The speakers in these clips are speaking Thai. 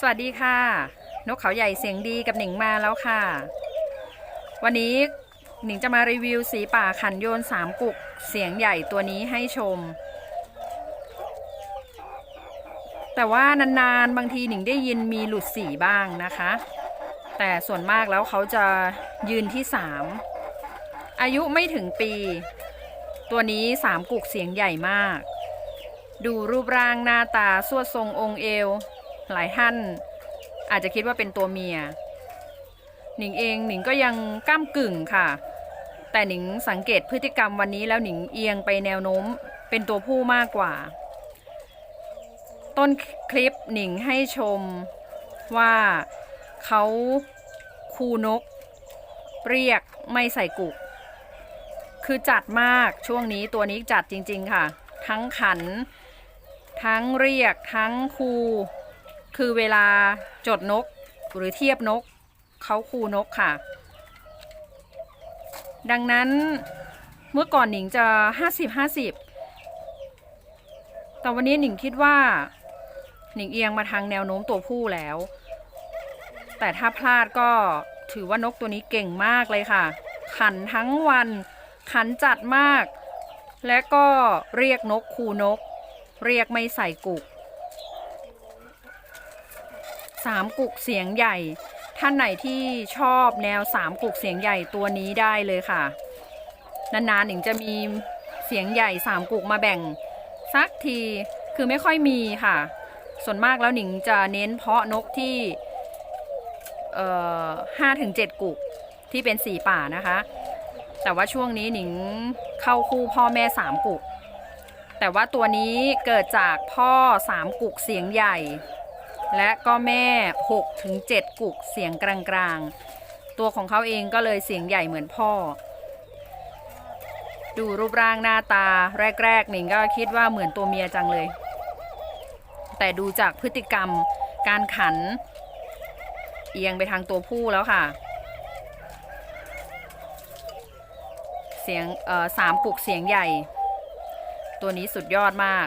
สวัสดีค่ะ นกเขาใหญ่เสียงดีกับหนิงมาแล้วค่ะ วันนี้หนิงจะมารีวิวสีป่าขันโยนสามกุกเสียงใหญ่ตัวนี้ให้ชม แต่ว่านานๆบางทีหนิงได้ยินมีหลุดสีบ้างนะคะ แต่ส่วนมากแล้วเขาจะยืนที่สามอายุไม่ถึงปี ตัวนี้สามกุกเสียงใหญ่มาก ดูรูปร่างหน้าตาสวดทรงองค์เอว หลายท่าน อาจจะคิดว่าเป็นตัวเมีย หนิงเองหนิงก็ยังก้ามกึ่งค่ะ แต่หนิงสังเกตพฤติกรรมวันนี้แล้วหนิงเอียงไปแนวโน้มเป็นตัวผู้มากกว่า ต้นคลิปหนิงให้ชมว่าเขาคูนก เรียกไม่ใส่กุก คือจัดมากช่วงนี้ตัวนี้จัดจริง ๆ ค่ะ ทั้งขัน ทั้งเรียกทั้งคู คือเวลาจดนกหรือเทียบนกเขาคูนกค่ะ ดังนั้นเมื่อก่อนหนิงจะ 50 50 แต่วันนี้หนิงคิดว่า หนิงเอียงมาทางแนวโน้มตัวผู้แล้ว แต่ถ้าพลาดก็ถือว่านกตัวนี้เก่งมากเลยค่ะ ขันทั้งวัน ขันจัดมาก และก็เรียกนกคูนก เรียกไม่ใส่กุก สามกุกเสียงใหญ่ ท่านไหนที่ชอบแนวสามกุกเสียงใหญ่ตัวนี้ได้เลยค่ะ นานๆหนิงจะมีเสียงใหญ่สามกุกมาแบ่งสักทีคือไม่ค่อยมีค่ะ ส่วนมากแล้วหนิงจะเน้นเพาะนกที่เอ่อห้าถึงเจ็ดกุกที่เป็นสีป่านะคะ แต่ว่าช่วงนี้หนิงเข้าคู่พ่อแม่สามกุกแต่ว่าตัวนี้เกิดจากพ่อสามกุกเสียงใหญ่ และก็แม่6ถึง7กุกเสียงกลางๆ ตัวของเขาเองก็เลยเสียงใหญ่เหมือนพ่อ ดูรูปร่างหน้าตาแรกๆหนิงก็คิดว่าเหมือนตัวเมียจังเลย แต่ดูจากพฤติกรรมการขัน เอียงไปทางตัวผู้แล้วค่ะ เสียงสามกุกเสียงใหญ่ ตัวนี้สุดยอดมาก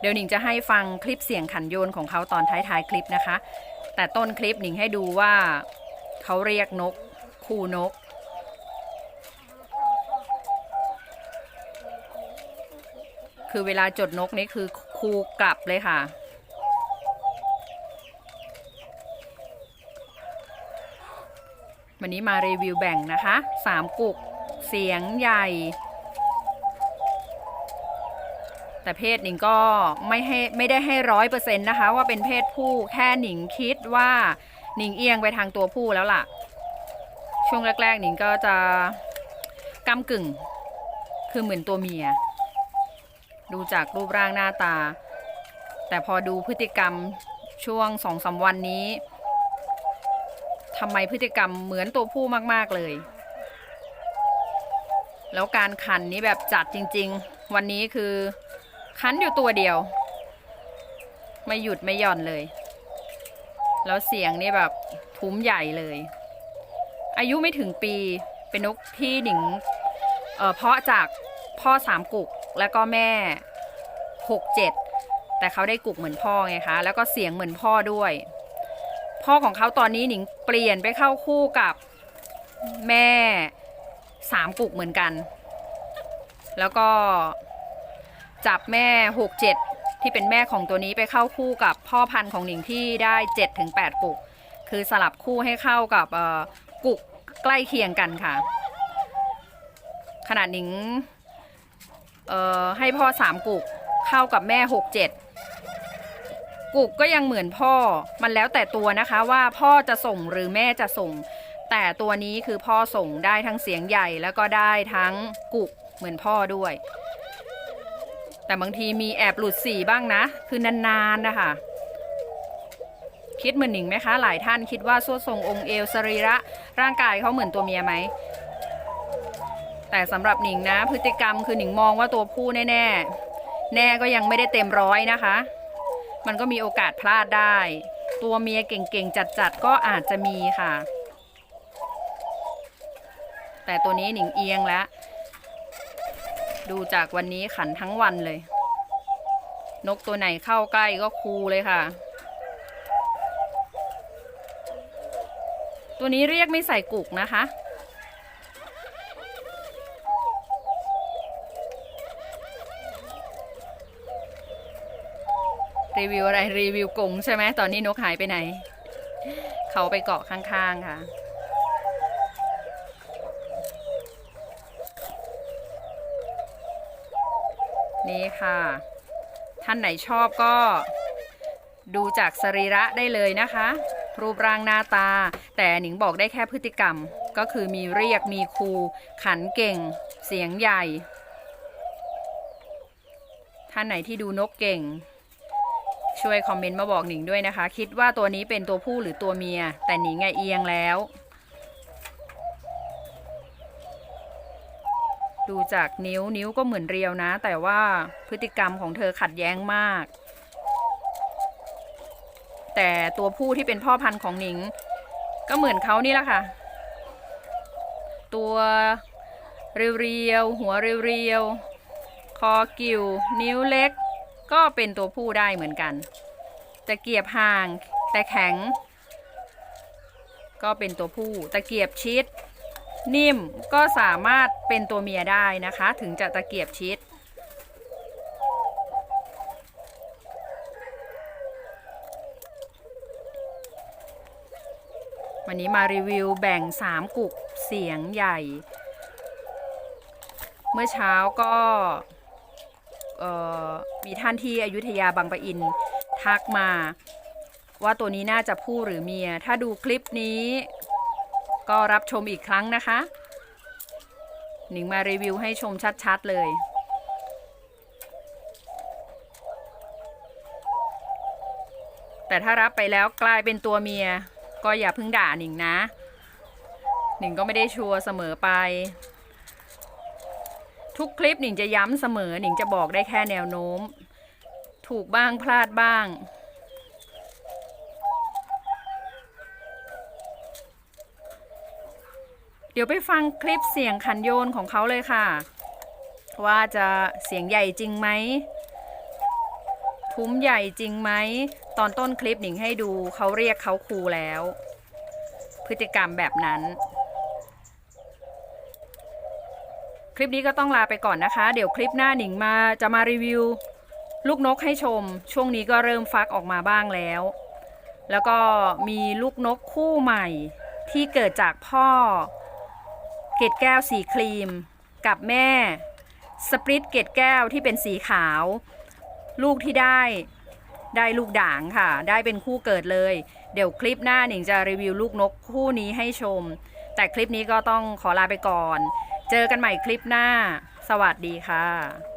เดี๋ยวหนิงจะให้ฟังคลิปเสียงขันโยนของเขาตอนท้ายๆคลิปนะคะ แต่ต้นคลิปหนิงให้ดูว่าเขาเรียกนก คูนก คือเวลาจดนกนี่คือคูกลับเลยค่ะ วันนี้มารีวิวแบ่งนะคะสามกุกเสียงใหญ่ แต่เพศหนิงก็ไม่ให้ไม่ได้ให้ร้อยเปอร์เซ็นต์นะคะ ว่าเป็นเพศผู้แค่หนิงคิดว่าหนิงเอียงไปทางตัวผู้แล้วล่ะ ช่วงแรกๆหนิงก็จะกำกึ่ง คือเหมือนตัวเมีย ดูจากรูปร่างหน้าตา แต่พอดูพฤติกรรมช่วงสองสาวันนี้ทำไมพฤติกรรมเหมือนตัวผู้มาก ๆ เลย แล้วการขันนี้แบบจัดจริง ๆ วันนี้คือ คันอยู่ตัวเดียว ไม่หยุดไม่หย่อนเลย แล้วเสียงนี่แบบทุ้มใหญ่เลย อายุไม่ถึงปีเป็นนกที่หนิงเออเพาะจากพ่อสามกุกแล้วก็แม่หกเจ็ดแต่เขาได้กุกเหมือนพ่อไงคะ แล้วก็เสียงเหมือนพ่อด้วย พ่อของเขาตอนนี้หนิงเปลี่ยนไปเข้าคู่กับแม่สามกุกเหมือนกัน แล้วก็ จับแม่หกเจ็ดที่เป็นแม่ของตัวนี้ไปเข้าคู่กับพ่อพันธุ์ของหนิงที่ได้เจ็ดถึงแปดกุก คือสลับคู่ให้เข้ากับเออกุกใกล้เคียงกันค่ะ ขนาดหนิงเอ่อให้พ่อสามกุกเข้ากับแม่หกเจ็ดกุกก็ยังเหมือนพ่อ มันแล้วแต่ตัวนะคะว่าพ่อจะส่งหรือแม่จะส่ง แต่ตัวนี้คือพ่อส่งได้ทั้งเสียงใหญ่แล้วก็ได้ทั้งกุกเหมือนพ่อด้วย แต่บางทีมีแอบหลุดสีบ้างนะ คือนานๆนะคะคิดเหมือนหนิงไหมคะ หลายท่านคิดว่าส่วนทรงองค์เอวสรีระร่างกายเขาเหมือนตัวเมียไหม แต่สำหรับหนิงนะ พฤติกรรมคือหนิงมองว่าตัวผู้แน่ๆแน่ก็ยังไม่ได้เต็มร้อยนะคะ มันก็มีโอกาสพลาดได้ ตัวเมียเก่งๆ จัดๆ ก็อาจจะมีค่ะ แต่ตัวนี้หนิงเอียงแล้ว ดูจากวันนี้ขันทั้งวันเลย นกตัวไหนเข้าใกล้ก็คูเลยค่ะ ตัวนี้เรียกไม่ใส่กุกนะคะ รีวิวอะไรรีวิวกงใช่ไหมตอนนี้นกหายไปไหน เขาไปเกาะข้างๆค่ะ นี่ค่ะ ท่านไหนชอบก็ดูจากสรีระได้เลยนะคะ รูปร่างหน้าตา แต่หนิงบอกได้แค่พฤติกรรมก็คือมีเรียกมีครูขันเก่ง เสียงใหญ่ ท่านไหนที่ดูนกเก่ง ช่วยคอมเมนต์มาบอกหนิงด้วยนะคะ คิดว่าตัวนี้เป็นตัวผู้หรือตัวเมีย แต่หนิงไงเอียงแล้ว ดูจากนิ้วนิ้วก็เหมือนเรียวนะ แต่ว่าพฤติกรรมของเธอขัดแย้งมาก แต่ตัวผู้ที่เป็นพ่อพันธุ์ของหนิง ก็เหมือนเขานี่แหละค่ะ ตัวเรียวๆหัวเรียวๆคอกิ่ว นิ้วเล็ก ก็เป็นตัวผู้ได้เหมือนกันตะเกียบห่าง แต่แข็ง ก็เป็นตัวผู้ตะเกียบชิด นิ่มก็สามารถเป็นตัวเมียได้นะคะ ถึงจะตะเกียบชิด วันนี้มารีวิวแบ่ง 3 กุกเสียงใหญ่ เมื่อเช้าก็มีท่านที่อยุธยาบางปะอินทักมา ว่าตัวนี้น่าจะผู้หรือเมีย ถ้าดูคลิปนี้ ก็รับชมอีกครั้งนะคะ หนิงมารีวิวให้ชมชัดๆเลยแต่ถ้ารับไปแล้วกลายเป็นตัวเมีย ก็อย่าเพิ่งด่าหนิงนะ หนิงก็ไม่ได้ชัวร์เสมอไป ทุกคลิปหนิงจะย้ำเสมอหนิงจะบอกได้แค่แนวโน้ม ถูกบ้างพลาดบ้าง ดี๋ยวไปฟังคลิปเสียงขันโยนของเขาเลยค่ะ ว่าจะเสียงใหญ่จริงไหมทุ้มใหญ่จริงไหม ตอนต้นคลิปหนิงให้ดูเขาเรียกเขาครูแล้ว พฤติกรรมแบบนั้น คลิปนี้ก็ต้องลาไปก่อนนะคะ เดี๋ยวคลิปหน้าหนิงมาจะมารีวิว ลูกนกให้ชม ช่วงนี้ก็เริ่มฟักออกมาบ้างแล้ว แล้วก็มีลูกนกคู่ใหม่ที่เกิดจากพ่อ เกล็ดแก้วสีครีม กับแม่สปริตเกล็ดแก้วที่เป็นสีขาว ลูกที่ได้ได้ลูกด่างค่ะ ได้เป็นคู่เกิดเลย เดี๋ยวคลิปหน้าหนิงจะรีวิวลูกนกคู่นี้ให้ชม แต่คลิปนี้ก็ต้องขอลาไปก่อน เจอกันใหม่คลิปหน้า สวัสดีค่ะ